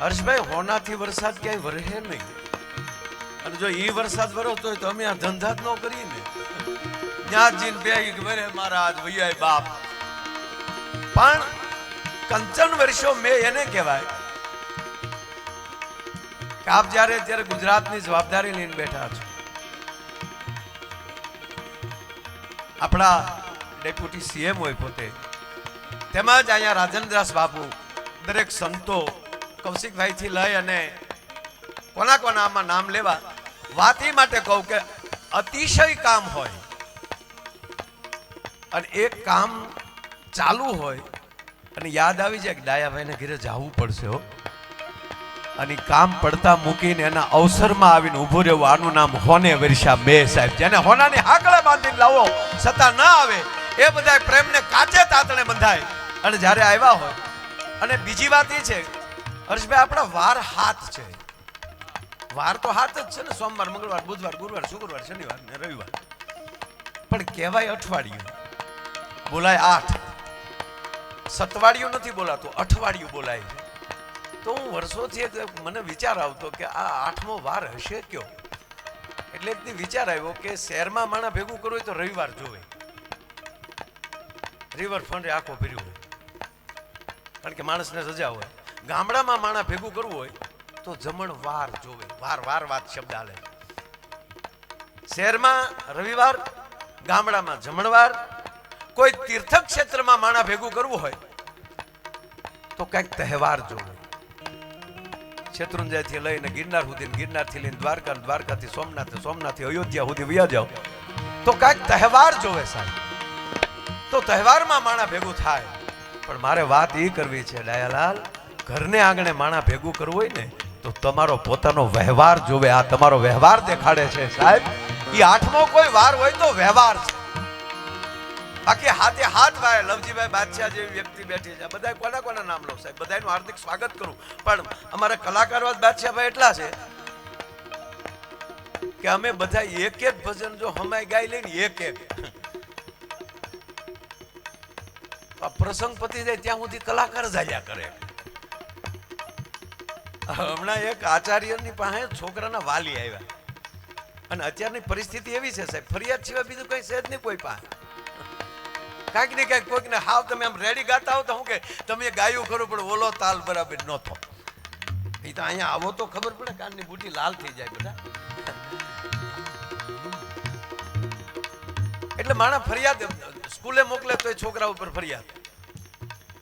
હર્ષભાઈ, હોનાથી વરસાદ ક્યાંય વરહે નહીં. અને જો ઈ વરસાદ વરસતો હોય તો અમે આ ધંધા જ ન કરીએ ને. બે વરે મહારાજ ભૈયા બાપ. પણ કંચન વર્ષો મેં એને કહેવાય કે આપ જ્યારે ત્યારે ગુજરાતની જવાબદારી લઈને બેઠા છો, આપણા ડેપ્યુટી સીએમ હોય પોતે તેમજ અહીંયા રાજેન્દ્રદાસ બાપુ દરેક સંતો કૌશિકભાઈથી લઈ અને કોના કોના આમાં નામ લેવા વાત માટે કહું કે અતિશય કામ હોય. અને એ કામ ચાલુ હોય, અને યાદ આવી જાય કે ડાયાભાઈને ઘરે જવું પડશે અને કામ પડતા મૂકીને એના અવસરમાં આવીને ઊભું રહેવું, આનું નામ હોને વર્ષા બે સાહેબ. જેને હોનાની હાકળે બાંધીને લાવો છતાં ના આવે, એ બધા પ્રેમને કાચે તાતણે બંધાય. અને જ્યારે આવ્યા હોય, અને બીજી વાત એ છે હર્ષભાઈ, આપણા વાર હાથ છે. વાર તો હાથ જ છે ને, સોમવાર, મંગળવાર, બુધવાર, ગુરુવાર, શુક્રવાર, શનિવાર ને રવિવાર. પણ કહેવાય અઠવાડિયું. બોલાય આઠ. સતવાડિયું નથી બોલાતું, અઠવાડિયું બોલાય છે. તો હું વર્ષોથી એક મને વિચાર આવતો કે આ આઠમો વાર હશે કયો? એટલે એક વિચાર આવ્યો કે શહેરમાં માણા ભેગું કરવું હોય તો રવિવાર જોવે. રિવરફ્રન્ટ આખો ભર્યું હોય. કારણ કે માણસને રજા હોય. ગામડામાં માણા ભેગું કરવું હોય તો જમણ વાર જોવે. વાર વાર વાત શબ્દ આલે શહેરમાં રવિવાર, ગામડામાં જમણવાર. કોઈ તીર્થ ક્ષેત્રમાં માણા ભેગું કરવું હોય તો કંઈક તહેવાર જોવે. શેત્રુંજયથી લઈને ગિરનાર સુધી, ગિરનારથી લઈને દ્વારકા દ્વારકાથી સોમનાથ સોમનાથથી અયોધ્યા સુધી વ્યા જાઓ. તો કાંઈક તહેવાર જોવે સાહેબ. તો તહેવારમાં માણા ભેગું થાય. પણ મારે વાત એ કરવી છે ડાયાલાલ ઘરને આંગણે માણા ભેગું કરવું હોય ને, તો તમારો પોતાનો વ્યવહાર જોવે. આ તમારો વ્યવહાર દેખાડે છે, સાહેબ. એ આઠમો કોઈ વાર હોય તો વ્યવહાર છે. બાકી હાથે હાથ ભાઈ લવજીભાઈ બાદશાહ જેવી વ્યક્તિ બેઠી છે. બધા કોના કોના નામ લો, સાહેબ? બધાનું હાર્દિક સ્વાગત કરું. પણ અમારા કલાકારવાદ બાદશાહભાઈ એટલા છે કે અમે બધા એક એક ભજન જો હમાય ગાઈ લઈને એક એક. પ્રસંગ પતી જાય ત્યાં સુધી કલાકાર જાયા કરે. હમણાં એક આચાર્યની પાસે છોકરાના વાલી આવ્યા. અને અત્યારની પરિસ્થિતિ એવી છે સાહેબ, ફરિયાદ સિવાય બીજું કઈ છે જ નહીં કોઈ પાસે. કાંઈક ને કાંઈક કોઈકને હાવ તમે આમ રેડી ગાતા હો તો હું કે, તમે ગાયું ખરું, પણ ઓલો તાલ બરાબર નહોતો. એ તો અહીંયા આવો તો ખબર પડે કાનની બુટી લાલ થઈ જાય બધા. એટલે માણસ ફરિયાદ, સ્કૂલે મોકલે તો એ છોકરા ઉપર ફરિયાદ.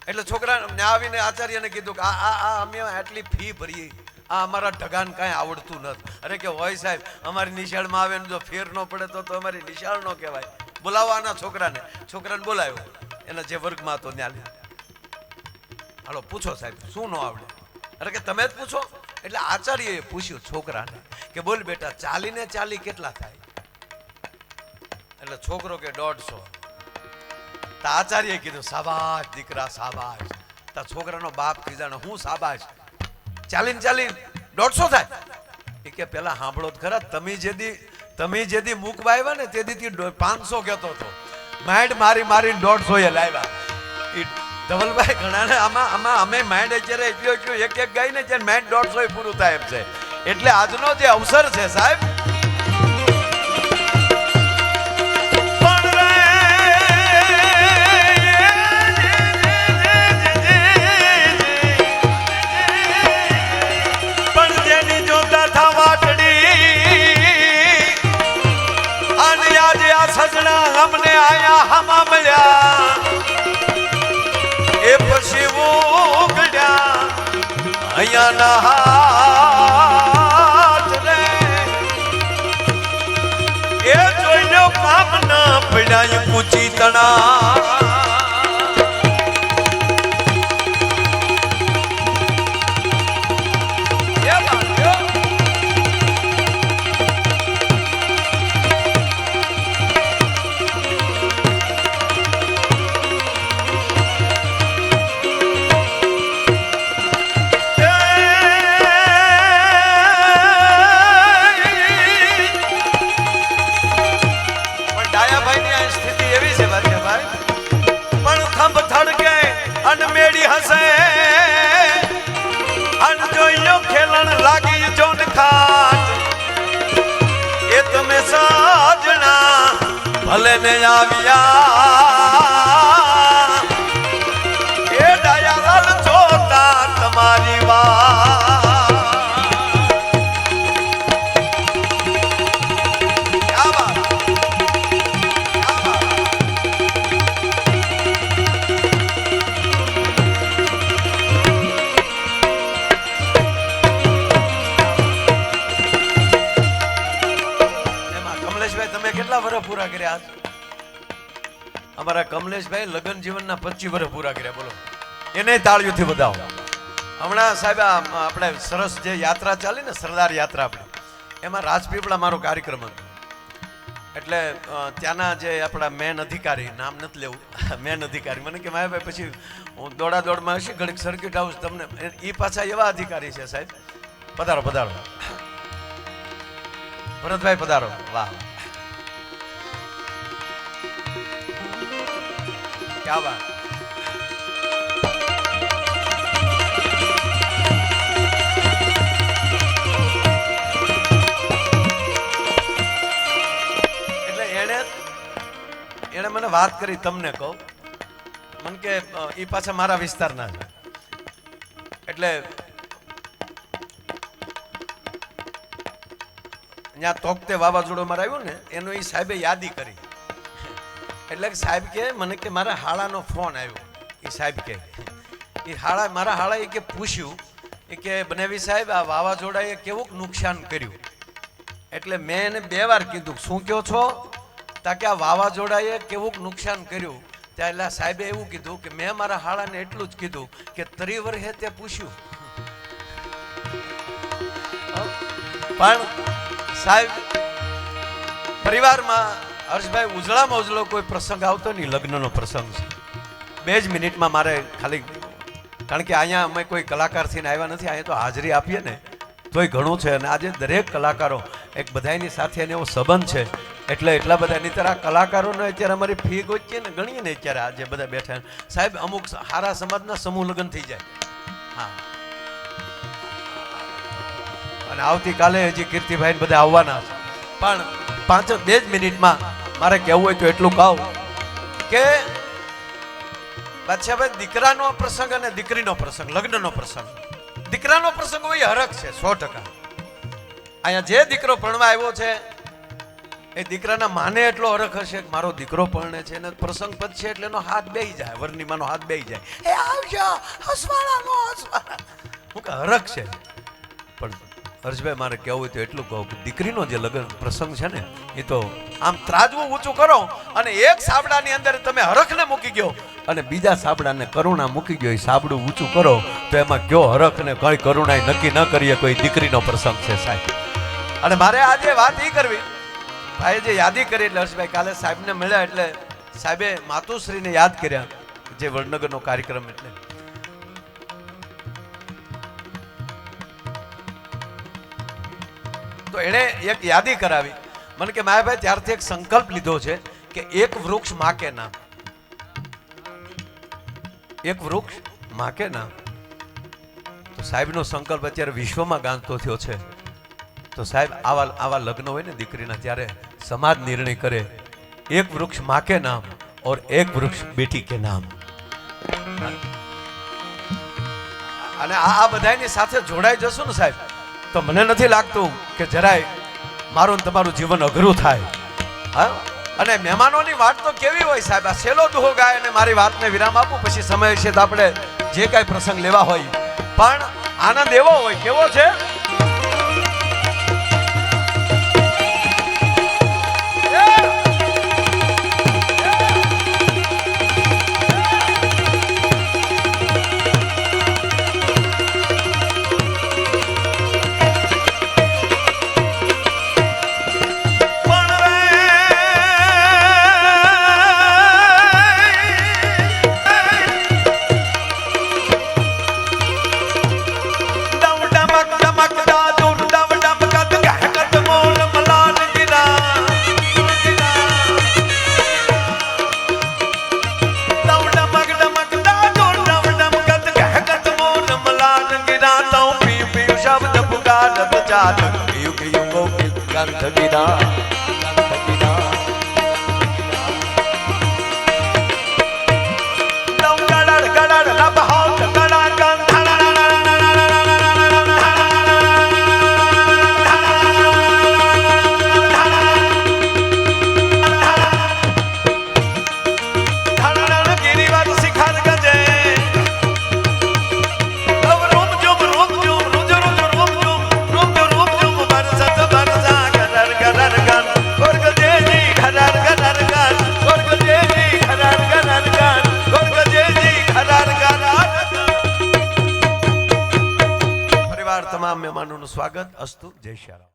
એટલે છોકરા આવીને આચાર્યને કીધું કે આ આ અમે આટલી ફી ભરીએ. આ અમારા ઢગાન કાંઈ આવડતું નથી. અરે કે હોય સાહેબ, અમારી નિશાળમાં આવે ને જો ફેર ન પડે તો તો અમારી નિશાળ ન કહેવાય. બોલાવવાના છોકરાને. છોકરાને બોલાવ્યો એના જે વર્ગમાં હતો ત્યાં હાલો, પૂછો સાહેબ, શું ન આવડે? અરે કે તમે જ પૂછો. એટલે આચાર્યએ પૂછ્યું છોકરાને કે બોલ બેટા, ચાલીને ચાલી કેટલા થાય? એટલે છોકરો કે દોઢસો. તા આચાર્યએ કીધું, સાબાશ દીકરા, સાબાશ. તા છોકરાનો બાપ કીધાને હું સાબાશ. ચાલીને ચાલી દોઢસો થાય. એ કે, પેલા સાંભળો જ ખરા, તમે જેદી તમે જેદી મૂકવા આવ્યા ને તેદી પાંચસો કહેતો હતો. માઇન્ડ મારી મારીને દોઢસો એ લાવ્યા. એ ધવલભાઈ ઘણાને આમાં આમાં અમે માઇન્ડ અત્યારે એટલું એટલું એક એક ગાઈને જેને માઇન્ડ દોઢસો એ પૂરું થાય એમ છે. એટલે આજનો જે અવસર છે સાહેબ પડ્યા ભલે ને આવ્યા કમલેશભાઈ લગ્ન જીવનના પચીસ વર્ષ પૂરા કર્યા, બોલો. એને તાળીઓથી વધાવો. હમણાં સાહેબ આપણે સરસ જે યાત્રા ચાલી ને, સરદાર યાત્રા આપણે, એમાં રાજપીપળા મારો કાર્યક્રમ હતો. એટલે ત્યાંના જે આપણા મેન અધિકારી, નામ નથી લેવું મેન અધિકારી, મને કે માયાભાઈ પછી હું દોડા દોડમાં હશે, ઘડીક સર્કિટ હાઉસ તમને, એ પાછા એવા અધિકારી છે સાહેબ. પધારો પધારો. ભરતભાઈ, પધારો. વાહ. ક્યા વાત એટલે એણે એણે મને વાત કરી તમને કહું. મને કે એ પાછા મારા વિસ્તારના છે. એટલે ત્યાં તોકતે વાવાઝોડું મારે આવ્યું ને, એનો એ સાહેબે યાદી કરી. એટલે સાહેબ કે, મને કે મારા હાળાનો ફોન આવ્યો. એ સાહેબ કે, એ હાળા, મારા હાળા એ કે પૂછ્યું, એ કે બનેવી સાહેબ, આ વાવાઝોડાએ કેવું નુકસાન કર્યું? એટલે મેં એને બે વાર કીધું, શું કહો છો? તાકે આ વાવાઝોડાએ કેવું નુકસાન કર્યું? ત્યાં એટલે સાહેબે એવું કીધું કે, મેં મારા હાળાને એટલું જ કીધું કે ત્રી વર્ષે તે પૂછ્યું. પણ સાહેબ, પરિવારમાં હર્ષભાઈ, ઉજળામાં ઉજળો કોઈ પ્રસંગ આવતો નહીં, લગ્નનો પ્રસંગ છે. બે જ મિનિટમાં મારે ખાલી, કારણ કે અહીંયા અમે કોઈ કલાકાર થઈને આવ્યા નથી, અહીંયા તો હાજરી આપીએ ને, તોય ઘણું છે. અને આજે દરેક કલાકારો એક બધાની સાથે એને એવો સંબંધ છે. એટલે એટલા બધા, નહીં આ કલાકારોને અત્યારે અમારી ફી ગોચીએ ને, ગણીએ ને અત્યારે આજે બધા બેઠા. સાહેબ, અમુક સારા સમાજના સમૂહ લગ્ન થઈ જાય. હા. અને આવતીકાલે હજી કીર્તિભાઈ બધા આવવાના છે. પણ પાંચ, બે જ મિનિટમાં મારે કહેવું હોય તો એટલું કહું કે બાદશાહભાઈ, દીકરાનો પ્રસંગ અને દીકરીનો પ્રસંગ, લગ્નનો પ્રસંગ. દીકરાનો પ્રસંગ હોય હરખ છે, સો ટકા. અહીંયા જે દીકરો ભણવા આવ્યો છે, એ દીકરાના માને એટલો હરખ હશે કે મારો દીકરો પરણે છે અને પ્રસંગ પતશે એટલે એનો હાથ બેહી જાય, વર્ણિમાનો હાથ બેહી જાય. એ આવજો હસવાળાનો હસવાળા હું કે હરખ છે. પણ હર્ષભાઈ, મારે કહેવું તો એટલું કહું કે દીકરીનો જે લગ્ન પ્રસંગ છે ને, એ તો આમ ત્રાજવું ઊંચું કરો અને એક સાબડાની અંદર તમે હરખને મૂકી ગયો અને બીજા સાબડાને કરુણા મૂકી ગયો, એ સાબડું ઊંચું કરો, તો એમાં કયો હરખ ને કઈ કરુણા નક્કી ન કરીએ કોઈ દીકરીનો પ્રસંગ છે સાહેબ. અને મારે આજે વાત એ કરવી ભાઈ જે યાદી કરી એટલે હર્ષભાઈ કાલે સાહેબને મળ્યા એટલે સાહેબે માતુશ્રીને યાદ કર્યા, જે વડનગરનો કાર્યક્રમ એટલે. તો એણે એક યાદી કરાવી. મને કે માયાભાઈ ત્યારથી એક સંકલ્પ લીધો છે કે એક વૃક્ષ માકે ના. એક વૃક્ષ માકે ના. તો સાહેબનો સંકલ્પ અત્યારે વિશ્વમાં ગાંધતો થયો છે. તો સાહેબ, આવા આવા લગ્ન હોય ને દીકરીના, ત્યારે સમાજ નિર્ણય કરે. એક વૃક્ષ માકે નામ ઓર એક વૃક્ષ બેટી કે નામ અને આ બધાની સાથે જોડાઈ જશો ને સાહેબ? તો મને નથી લાગતું કે જરાય મારું તમારું જીવન અઘરું થાય. હા? અને મહેમાનોની વાત તો કેવી હોય સાહેબ? આ સેલો દુહો ગાય અને મારી વાતને વિરામ આપું, પછી સમય છે તો આપણે જે કાંઈ પ્રસંગ લેવા હોય. પણ આનંદ એવો હોય, કેવો છે? મહેમાનોનું સ્વાગત. અસ્તુ જય શ્યારામ રામ.